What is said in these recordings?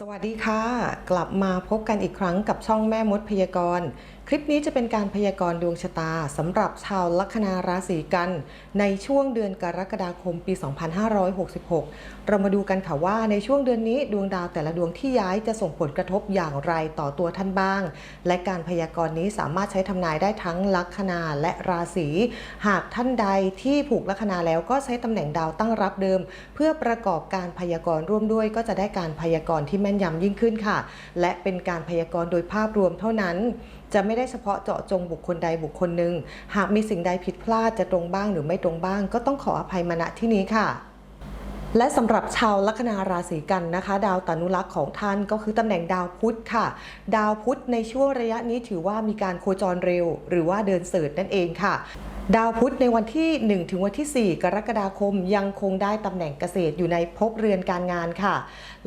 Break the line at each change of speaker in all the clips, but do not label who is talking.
สวัสดีค่ะ กลับมาพบกันอีกครั้งกับช่องแม่มดพยากรณ์ คลิปนี้จะเป็นการพยากรณ์ดวงชะตาสำหรับชาวลัคนาราศีกัน ในช่วงเดือนกรกฎาคมปี 2566 เรามาดูกันค่ะว่าในช่วงเดือนนี้ดวงดาวแต่ละดวงที่ย้ายจะส่งผลกระทบอย่างไรต่อตัวท่านบ้าง และการพยากรณ์นี้สามารถใช้ทำนายได้ทั้งลัคนาและราศีหากท่านใดที่ผูกลัคนาแล้วก็ใช้ตำแหน่งดาวตั้งรับเดิม เพื่อประกอบการพยากรณ์ร่วมด้วย ก็จะได้การพยากรณ์ที่แม่นยำยิ่งขึ้นค่ะ และเป็นการพยากรณ์โดยภาพรวมเท่านั้น จะไม่ได้เฉพาะเจาะจงบุคคลใดบุคคลหนึ่ง หากมีสิ่งใดผิดพลาดจะตรงบ้างหรือไม่ตรงบ้าง ก็ต้องขออภัยมาณที่นี้ค่ะและสำหรับชาวลัคนาราศีกันนะคะ ดาวตานุรักษ์ของท่านก็คือตำแหน่งดาวพุธค่ะ ดาวพุธในช่วงระยะนี้ถือว่ามีการโคจรเร็ว หรือว่าเดินเสิร์นั่นเองค่ะ ดาวพุธในวันที่ 1 ถึงวันที่ 4 กรกฎาคมยังคงได้ตำแหน่งเกษตรอยู่ในภพเรือนการงานค่ะ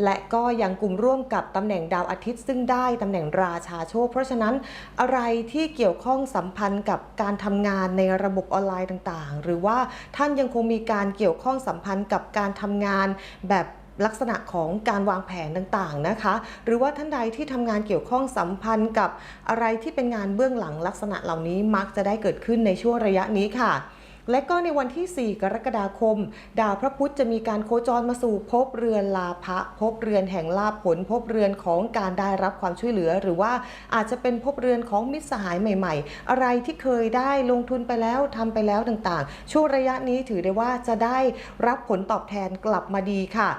และก็ยังกลุ่มร่วมกับตำแหน่งดาวอาทิตย์ ซึ่งได้ตำแหน่งราชาโชค เพราะฉะนั้นอะไรที่เกี่ยวข้องสัมพันธ์กับการทำงานในระบบออนไลน์ต่างๆ หรือว่าท่านยังคงมีการเกี่ยวข้องสัมพันธ์กับการทำงานแบบ ลักษณะของการวางแผนต่างๆนะคะ หรือว่าท่านใดที่ทำงานเกี่ยวข้องสัมพันธ์กับอะไรที่เป็นงานเบื้องหลังลักษณะเหล่านี้มักจะได้เกิดขึ้นในช่วงระยะนี้ค่ะ และก็ในวันที่ 4 กรกฎาคม ดาวพระพุธจะมีการโคจรมาสู่ภพเรือนลาภะภพเรือนแห่งลาภผลภพเรือนของการได้รับความช่วยเหลือ หรือว่าอาจจะเป็นภพเรือนของมิตรสหายใหม่ ๆ อะไรที่เคยได้ลงทุนไปแล้วทำไปแล้วต่างๆ ช่วงระยะนี้ถือได้ว่าจะได้รับผลตอบแทนกลับมาดีค่ะ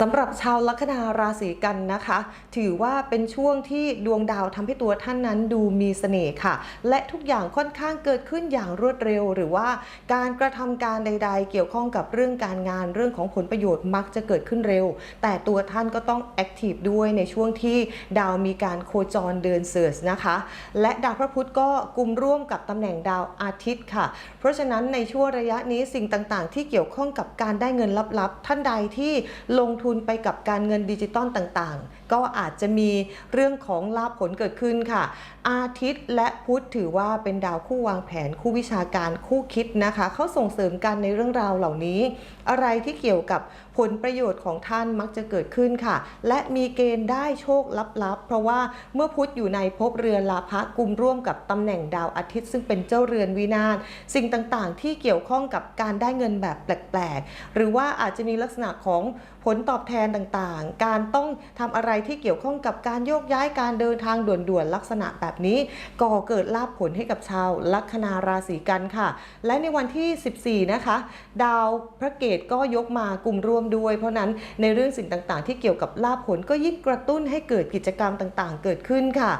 สำหรับชาวลัคนาราศีกันนะคะ ถือว่าเป็นช่วงที่ดวงดาวทำให้ตัวท่านนั้นดูมีเสน่ห์ค่ะ และทุกอย่างค่อนข้างเกิดขึ้นอย่างรวดเร็วหรือว่าการการกระทำการใด ๆ เกี่ยวข้องกับเรื่องการงานเรื่องของผลประโยชน์มักจะเกิดขึ้นเร็ว แต่ตัวท่านก็ต้องแอคทีฟด้วยในช่วงที่ดาวมีการโคจรเดินเสือนะคะ และดาวพระพุธก็กลุ่มร่วมกับตำแหน่งดาวอาทิตย์ค่ะ เพราะฉะนั้นในช่วงระยะนี้สิ่งต่างๆ ที่เกี่ยวข้องกับการได้เงินลับๆ ท่านใดที่ลงทุนไปกับการเงินดิจิตอลต่างๆ ก็อาจจะมีเรื่องของลาภผลเกิดขึ้นค่ะ อาทิตย์และพุธถือว่าเป็นดาวคู่วางแผนคู่วิชาการคู่คิดนะคะ เขาส่งเสริมกันในเรื่องราวเหล่านี้ อะไรที่เกี่ยวกับ ผลประโยชน์ของท่านมักจะเกิดขึ้นค่ะ และมีเกณฑ์ได้โชคลับๆ เพราะว่าเมื่อพุธอยู่ในภพเรือนลาภะกลุ่มร่วมกับตำแหน่งดาวอาทิตย์ ซึ่งเป็นเจ้าเรือนวินาศสิ่งต่างๆ ที่เกี่ยวข้องกับการได้เงินแบบแปลกๆ หรือว่าอาจจะมีลักษณะของผลตอบแทนต่างๆ การต้องทำอะไรที่เกี่ยวข้องกับการโยกย้ายการเดินทางด่วนๆลักษณะแบบนี้ก่อเกิดลาภผลให้กับชาวลัคนาราศีกันค่ะ และในวันที่ 14 นะคะ ดาวพระเกตก็ยกมากลุ่มร่วมด้วย เพราะนั้นในเรื่องสิ่งต่างๆ ที่เกี่ยวกับลาภผลก็ยิ่งกระตุ้นให้เกิดกิจกรรมต่างๆ เกิดขึ้นค่ะ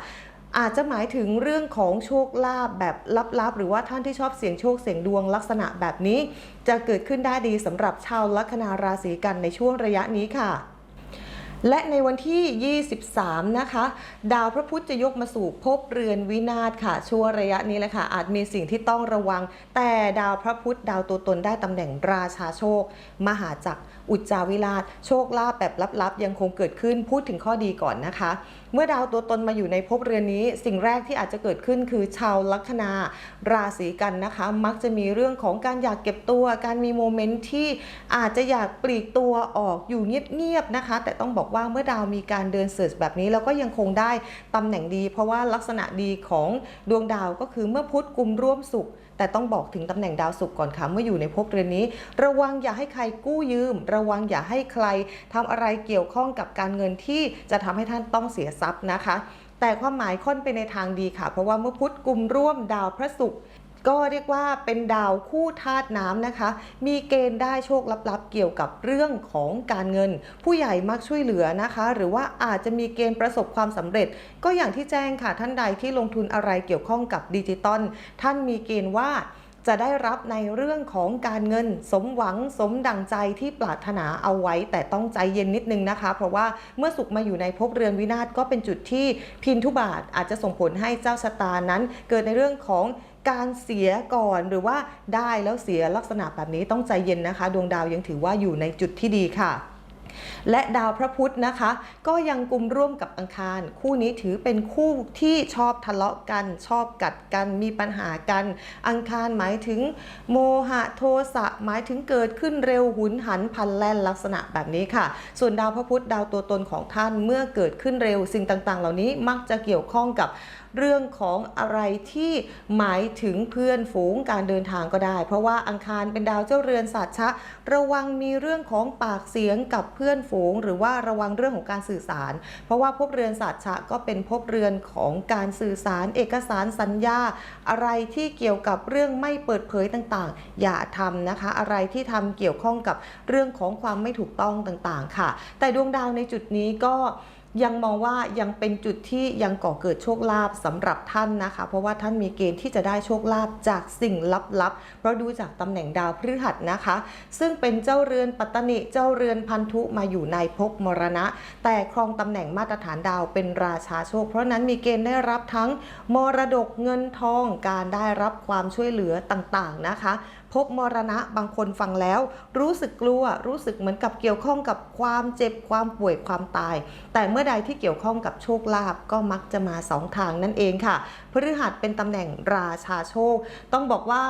อาจจะหมายถึงเรื่องของโชคลาภแบบลับๆ หรือว่าท่านที่ชอบเสี่ยงโชคเสี่ยงดวงลักษณะแบบนี้ จะเกิดขึ้นได้ดีสำหรับชาวลัคนาราศีกันในช่วงระยะนี้ค่ะ และในวันที่ 23 นะคะ ดาวพระพุธจะยกมาสู่ภพเรือนวินาศค่ะ ช่วงระยะนี้แหละค่ะ อาจมีสิ่งที่ต้องระวัง แต่ดาวพระพุธดาวตัวตนได้ตำแหน่งราชาโชค มหาจักร อุจจาวิราชโชคลาภแบบลับๆ ยังคงเกิดขึ้นพูดถึงข้อดีก่อนนะคะ เมื่อดาวตัวตนมาอยู่ในภพเรือนนี้ สิ่งแรกที่อาจจะเกิดขึ้นคือชาวลัคนาราศีกันนะคะ มักจะมีเรื่องของการอยากเก็บตัว การมีโมเมนต์ที่อาจจะอยากปลีกตัวออกอยู่เงียบๆนะคะ แต่ต้องบอกว่าเมื่อดาวมีการเดินเสิร์ชแบบนี้แล้วก็ยังคงได้ตำแหน่งดี เพราะว่าลักษณะดีของดวงดาวก็คือเมื่อพุธกลุ่มร่วมสุข แต่ต้องบอกถึงตำแหน่งดาวศุกร์ก่อนค่ะเมื่ออยู่ในภพเรือนนี้ ระวังอย่าให้ใครกู้ยืม ระวังอย่าให้ใครทำอะไรเกี่ยวข้องกับการเงินที่จะทำให้ท่านต้องเสียทรัพย์นะคะ แต่ความหมายค่อนไปในทางดีค่ะ เพราะว่าเมื่อพุธกลุ่มร่วมดาวพระศุกร์ ก็เรียกว่าเป็นดาวคู่ธาตุน้ำนะคะ มีเกณฑ์ได้โชคลับๆ เกี่ยวกับเรื่องของการเงิน ผู้ใหญ่มักช่วยเหลือนะคะ หรือว่าอาจจะมีเกณฑ์ประสบความสำเร็จ ก็อย่างที่แจ้งค่ะท่านใดที่ลงทุนอะไรเกี่ยวข้องกับดิจิตอลท่านมีเกณฑ์ว่าจะได้รับในเรื่องของการเงินสมหวังสมดังใจที่ปรารถนาเอาไว้ แต่ต้องใจเย็นนิดนึงนะคะ เพราะว่าเมื่อสุขมาอยู่ในภพเรือนวินาศก็เป็นจุดที่พินทุบาทอาจจะส่งผลให้เจ้าชะตานั้น เกิดในเรื่องของ การเสียก่อนหรือว่าได้แล้วเสียลักษณะแบบนี้ต้องใจเย็นนะคะ ดวงดาวยังถือว่าอยู่ในจุดที่ดีค่ะและดาวพระพุธนะคะ ก็ยังกลุ่มร่วมกับอังคาร คู่นี้ถือเป็นคู่ที่ชอบทะเลาะกัน ชอบกัดกันมีปัญหากัน อังคารหมายถึง โมหะโทสะหมายถึงเกิดขึ้นเร็วหุนหันพลันแล่นลักษณะแบบนี้ค่ะ ส่วนดาวพระพุธดาวตัวตนของท่านเมื่อเกิดขึ้นเร็ว สิ่งต่างๆ เหล่านี้มักจะเกี่ยวข้องกับเรื่องของอะไรที่หมายถึงเพื่อนฝูงการเดินทางก็ได้ เพราะว่าอังคารเป็นดาวเจ้าเรือนสัตว์ชะ ระวังมีเรื่องของปากเสียงกับเพื่อนฝูง หรือว่าระวังเรื่องของการสื่อสาร เพราะว่าภพเรือนสัตว์ชะก็เป็นภพเรือนของการสื่อสาร เอกสารสัญญา อะไรที่เกี่ยวกับเรื่องไม่เปิดเผยต่างๆ อย่าทำนะคะ อะไรที่ทำเกี่ยวข้องกับเรื่องของความไม่ถูกต้องต่างๆ ค่ะ แต่ดวงดาวในจุดนี้ก็ ยังมองว่ายังเป็นจุดที่ยังก่อเกิดโชคลาภสำหรับท่านนะคะ เพราะว่าท่านมีเกณฑ์ที่จะได้โชคลาภจากสิ่งลับๆเพราะดูจากตำแหน่งดาวพฤหัสนะคะ ซึ่งเป็นเจ้าเรือนปัตตนิเจ้าเรือนพันธุมาอยู่ในภพมรณะ แต่ครองตำแหน่งมาตรฐานดาวเป็นราชาโชค เพราะนั้นมีเกณฑ์ได้รับทั้งมรดกเงินทองการได้รับความช่วยเหลือต่างๆนะคะ พบมรณะบางคนฟังแล้ว รู้สึกกลัวรู้สึกเหมือนกับเกี่ยวข้องกับความเจ็บความป่วยความตาย แต่เมื่อใดที่เกี่ยวข้องกับโชคลาภก็มักจะมาสองทางนั่นเองค่ะพฤหัสเป็นตำแหน่งราชาโชค ต้องบอกว่า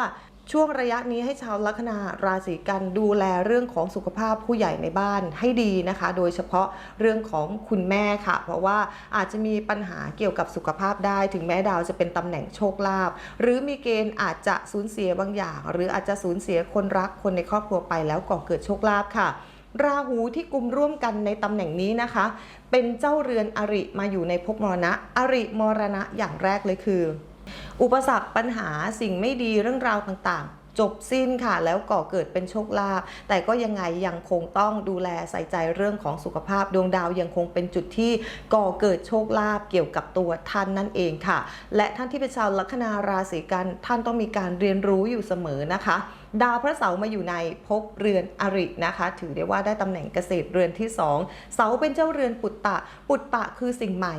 ช่วงระยะนี้ให้ชาวลัคนาราศีกันดูแลเรื่องของสุขภาพผู้ใหญ่ในบ้านให้ดีนะคะ โดยเฉพาะเรื่องของคุณแม่ค่ะ เพราะว่าอาจจะมีปัญหาเกี่ยวกับสุขภาพได้ ถึงแม้ดาวจะเป็นตำแหน่งโชคลาภหรือมีเกณฑ์อาจจะสูญเสียบางอย่าง หรืออาจจะสูญเสียคนรักคนในครอบครัวไปแล้วก่อเกิดโชคลาภค่ะราหูที่กลุ่มร่วมกันในตำแหน่งนี้นะคะ เป็นเจ้าเรือนอริมาอยู่ในภพมรณะ อริมรณะอย่างแรกเลยคือ อุปสรรคปัญหาสิ่งไม่ดีเรื่องราวต่างๆ จบสิ้นค่ะ แล้วก่อเกิดเป็นโชคลาภแต่ก็ยังไงยังคงต้องดูแลใส่ใจเรื่องของสุขภาพดวงดาวยังคงเป็นจุดที่ก่อเกิดโชคลาภเกี่ยวกับตัวท่านนั่นเองค่ะ และท่านที่เป็นชาวลัคนาราศีกันท่านต้องมีการเรียนรู้อยู่เสมอนะคะดาวพระเสาร์มาอยู่ในภพเรือนอรินะคะ ถือได้ว่าได้ตำแหน่งเกษตรเรือนที่ 2 เสาเป็นเจ้าเรือนปุตตะ ปุตตะคือสิ่งใหม่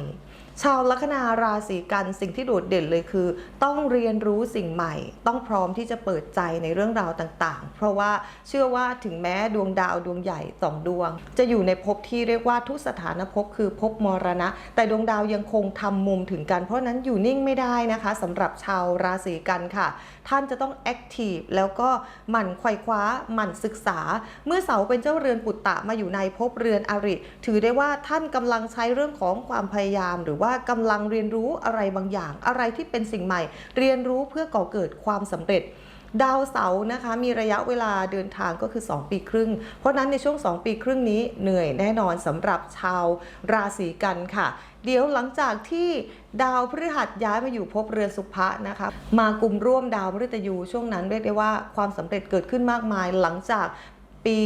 ชาวลัคนาราศีกันสิ่งที่โดดเด่นเลยคือ ต้องเรียนรู้สิ่งใหม่ ต้องพร้อมที่จะเปิดใจในเรื่องราวต่างๆ เพราะว่าเชื่อว่าถึงแม้ดวงดาวดวงใหญ่สองดวง จะอยู่ในภพที่เรียกว่าทุกสถานภพคือภพมรณะ แต่ดวงดาวยังคงทำมุมถึงกันเพราะนั้นอยู่นิ่งไม่ได้นะคะสำหรับชาวราศีกันค่ะ ท่านจะต้องแอคทีฟแล้วก็หมั่นไขว่คว้าหมั่นศึกษา เมื่อเสาเป็นเจ้าเรือนปุตตะมาอยู่ในภพเรือนอริ ถือได้ว่าท่านกำลังใช้เรื่องของความพยายามหรือว่ากำลังเรียนรู้อะไรบางอย่าง อะไรที่เป็นสิ่งใหม่ เรียนรู้เพื่อก่อเกิดความสำเร็จดาวเสาร์นะคะมีระยะเวลาเดินทางก็คือ 2 ปีครึ่ง เพราะนั้นในช่วง 2 ปีครึ่งนี้เหนื่อยแน่นอนสำหรับชาวราศีกันค่ะ เดี๋ยวหลังจากที่ดาวพฤหัสย้ายมาอยู่ภพเรือนสุภะนะคะมากลุ่มร่วมดาวพฤตยูช่วงนั้นเรียกได้ว่าความสำเร็จเกิดขึ้นมากมาย หลังจาก ปี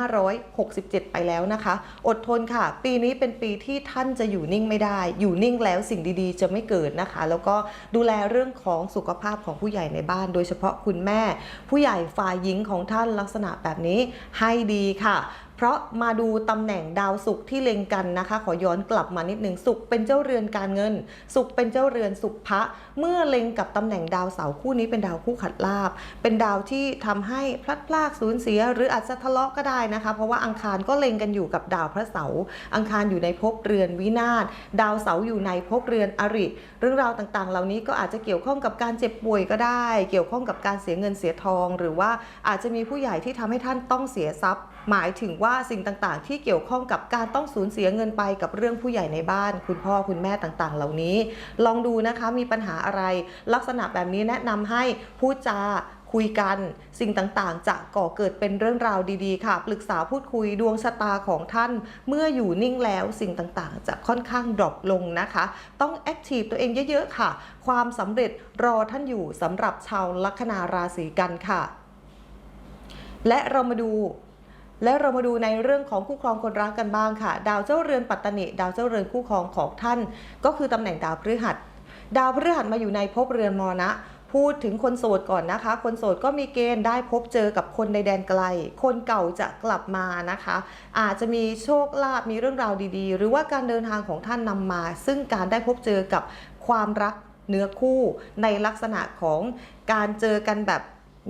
2567 ไปแล้วนะคะ อดทนค่ะ ปีนี้เป็นปีที่ท่านจะอยู่นิ่งไม่ได้ อยู่นิ่งแล้วสิ่งดีๆ จะไม่เกิดนะคะ แล้วก็ดูแลเรื่องของสุขภาพของผู้ใหญ่ในบ้าน โดยเฉพาะคุณแม่ ผู้ใหญ่ฝ่ายหญิงของท่านลักษณะแบบนี้ให้ดีค่ะ เพราะมาดูตำแหน่งดาวศุกร์ที่เล็งกันนะคะ ขอย้อนกลับมานิดหนึ่งศุกร์เป็นเจ้าเรือนการเงินศุกร์เป็นเจ้าเรือนสุภะเมื่อเล็งกับตำแหน่งดาวเสาร์คู่นี้เป็นดาวคู่ขัดลาบ เป็นดาวที่ทำให้พลัดพรากสูญเสีย หรืออาจจะทะเลาะก็ได้นะคะ เพราะว่าอังคารก็เล็งกันอยู่กับดาวพระเสาร์อังคารอยู่ในภพเรือนวินาศดาวเสาร์อยู่ในภพเรือนอริ เรื่องราวต่างๆ เหล่านี้ก็อาจจะเกี่ยวข้องกับการเจ็บป่วยก็ได้ เกี่ยวข้องกับการเสียเงินเสียทอง หรือว่าอาจจะมีผู้ใหญ่ที่ทำให้ท่านต้องเสียทรัพย์ หมายถึงว่าสิ่งต่างๆ ที่เกี่ยวข้องกับการต้องสูญเสียเงินไปกับเรื่องผู้ใหญ่ในบ้าน คุณพ่อคุณแม่ต่างๆ เหล่านี้ ลองดูนะคะมีปัญหาอะไร ลักษณะแบบนี้แนะนำให้พูดจาคุยกันสิ่งต่างๆ จะก่อเกิดเป็นเรื่องราวดีๆ ค่ะ ปรึกษาพูดคุยดวงชะตาของท่าน เมื่ออยู่นิ่งแล้วสิ่งต่างๆ จะค่อนข้างดรอปลงนะคะ ต้องแอคทีฟตัวเองเยอะๆค่ะ ความสำเร็จรอท่านอยู่สำหรับชาวลัคนาราศีกันค่ะ และเรามาดู และเรามาดูในเรื่องของคู่ครองคนรักกันบ้างค่ะ ดาวเจ้าเรือนปัตตนิดาวเจ้าเรือนคู่ครองของท่าน ก็คือตำแหน่งดาวพฤหัส ดาวพฤหัสมาอยู่ในภพเรือนมรณะพูดถึงคนโสดก่อนนะคะ คนโสดก็มีเกณฑ์ได้พบเจอกับคนในแดนไกล คนเก่าจะกลับมานะคะ อาจจะมีโชคลาภมีเรื่องราวดีๆ หรือว่าการเดินทางของท่านนำมา ซึ่งการได้พบเจอกับความรักเนื้อคู่ในลักษณะของการเจอกันแบบ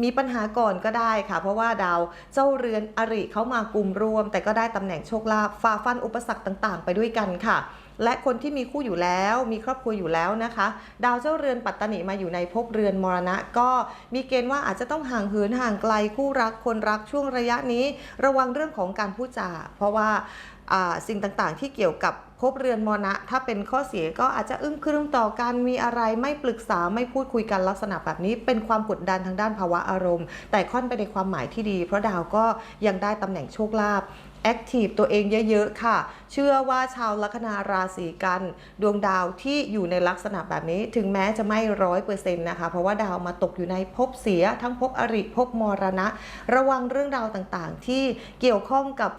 มีปัญหาก่อนก็ได้ค่ะ เพราะว่าดาวเจ้าเรือนอริเข้ามากลุ่มรวม แต่ก็ได้ตำแหน่งโชคลาภฝ่าฟันอุปสรรคต่างๆ ไปด้วยกันค่ะ และคนที่มีคู่อยู่แล้วมีครอบครัวอยู่แล้วนะคะ ดาวเจ้าเรือนปัตตนิมาอยู่ในภพเรือนมรณะ ก็มีเกณฑ์ว่าอาจจะต้องห่างเหินห่างไกลคู่รักคนรักช่วงระยะนี้ ระวังเรื่องของการพูดจาเพราะว่าอ่า สิ่งต่างๆ ที่เกี่ยวกับภพเรือนมรณะ ถ้าเป็นข้อเสียก็อาจจะอึ้งครึมต่อกันมีอะไรไม่ปรึกษาไม่พูดคุยกันลักษณะแบบนี้ เป็นความกดดันทางด้านภาวะอารมณ์ แต่ค่อนไปในความหมายที่ดี เพราะดาวก็ยังได้ตำแหน่งโชคลาภแอคทีฟตัวเองเยอะๆค่ะ เชื่อว่าชาวลัคนาราศีกัน ดวงดาวที่อยู่ในลักษณะแบบนี้ ถึงแม้จะไม่ร้อยเปอร์เซ็นต์นะคะ เพราะว่าดาวมาตกอยู่ในภพเสีย ทั้งภพอริภพมรณะ ระวังเรื่องราวต่างๆ ที่เกี่ยวข้องกับ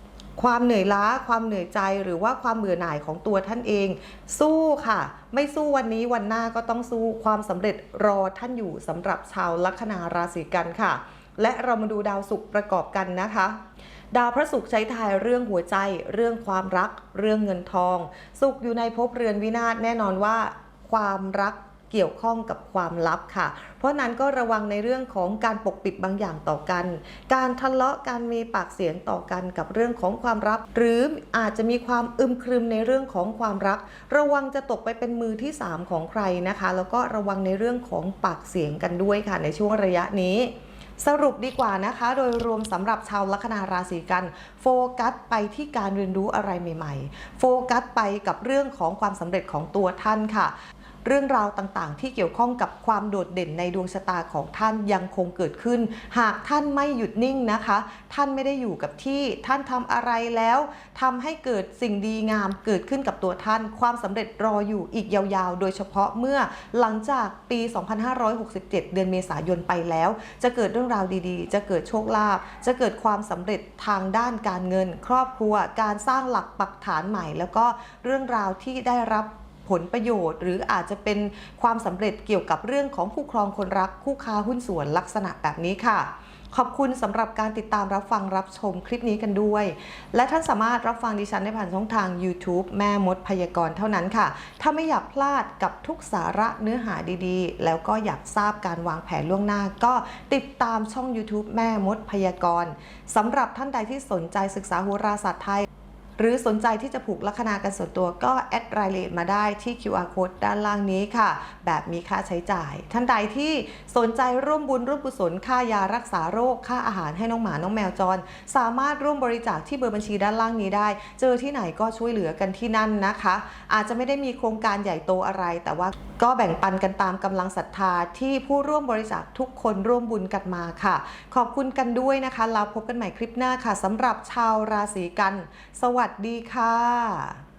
ความเหนื่อยล้าความเหนื่อยใจหรือว่าความเบื่อหน่ายของตัวท่านเอง สู้ค่ะ ไม่สู้วันนี้วันหน้าก็ต้องสู้ความสำเร็จรอท่านอยู่สำหรับชาวลัคนาราศีกันค่ะ และเรามาดูดาวศุกร์ประกอบกันนะคะดาวพระศุกร์ใช้ทายเรื่องหัวใจ เรื่องความรัก เรื่องเงินทองศุกร์อยู่ในภพเรือนวินาศแน่นอนว่า ความรัก เกี่ยวข้องกับความลับค่ะ เพราะนั้นก็ระวังในเรื่องของการปกปิดบางอย่างต่อกัน การทะเลาะการมีปากเสียงต่อกันกับเรื่องของความรัก หรืออาจจะมีความอึมครึมในเรื่องของความรัก ระวังจะตกไปเป็นมือที่สามของใครนะคะ แล้วก็ระวังในเรื่องของปากเสียงกันด้วยค่ะในช่วงระยะนี้สรุปดีกว่านะคะ โดยรวมสำหรับชาวลัคนาราศีกัน โฟกัสไปที่การเรียนรู้อะไรใหม่ ๆ โฟกัสไปกับเรื่องของความสำเร็จของตัวท่านค่ะ เรื่องราวต่างๆ ที่เกี่ยวข้องกับความโดดเด่นในดวงชะตาของท่านยังคงเกิดขึ้น หากท่านไม่หยุดนิ่งนะคะ ท่านไม่ได้อยู่กับที่ท่านทำอะไรแล้วทำให้เกิดสิ่งดีงามเกิดขึ้นกับตัวท่าน ความสำเร็จรออยู่อีกยาวๆ โดยเฉพาะเมื่อหลังจากปี 2567 เดือนเมษายนไปแล้ว จะเกิดเรื่องราวดีๆ จะเกิดโชคลาภจะเกิดความสำเร็จทางด้านการเงิน ครอบครัวการสร้างหลักปักฐานใหม่ แล้วก็เรื่องราวที่ได้รับ ผลประโยชน์ หรืออาจจะเป็นความสำเร็จเกี่ยวกับเรื่องของคู่ครองคนรักคู่ค้าหุ้นส่วนลักษณะแบบนี้ค่ะ ขอบคุณสำหรับการติดตามรับฟังรับชมคลิปนี้กันด้วย และท่านสามารถรับฟังดิฉันได้ผ่านช่องทาง YouTube แม่มดพยากรณ์เท่านั้นค่ะ ถ้าไม่อยากพลาดกับทุกสาระเนื้อหาดีๆ แล้วก็อยากทราบการวางแผนล่วงหน้า ก็ติดตามช่อง YouTube แม่มดพยากรณ์สำหรับท่านใดที่สนใจศึกษาโหราศาสตร์ไทย หรือสนใจที่จะผูกลัคนากันส่วนตัวก็แอดรายละเอียดมาได้ที่ QR code ด้านล่างนี้ค่ะ แบบมีค่าใช้จ่าย ท่านใดที่สนใจร่วมบุญร่วมกุศลค่ายารักษาโรคค่าอาหารให้น้องหมาน้องแมวจร สามารถร่วมบริจาคที่เบอร์บัญชีด้านล่างนี้ได้ เจอที่ไหนก็ช่วยเหลือกันที่นั่นนะคะ อาจจะไม่ได้มีโครงการใหญ่โตอะไร แต่ว่าก็แบ่งปันกันตามกำลังศรัทธาที่ผู้ร่วมบริจาคทุกคนร่วมบุญกันมาค่ะ ขอบคุณกันด้วยนะคะเราพบกันใหม่คลิปหน้าค่ะสำหรับชาวราศีกัน สวัสดีค่ะ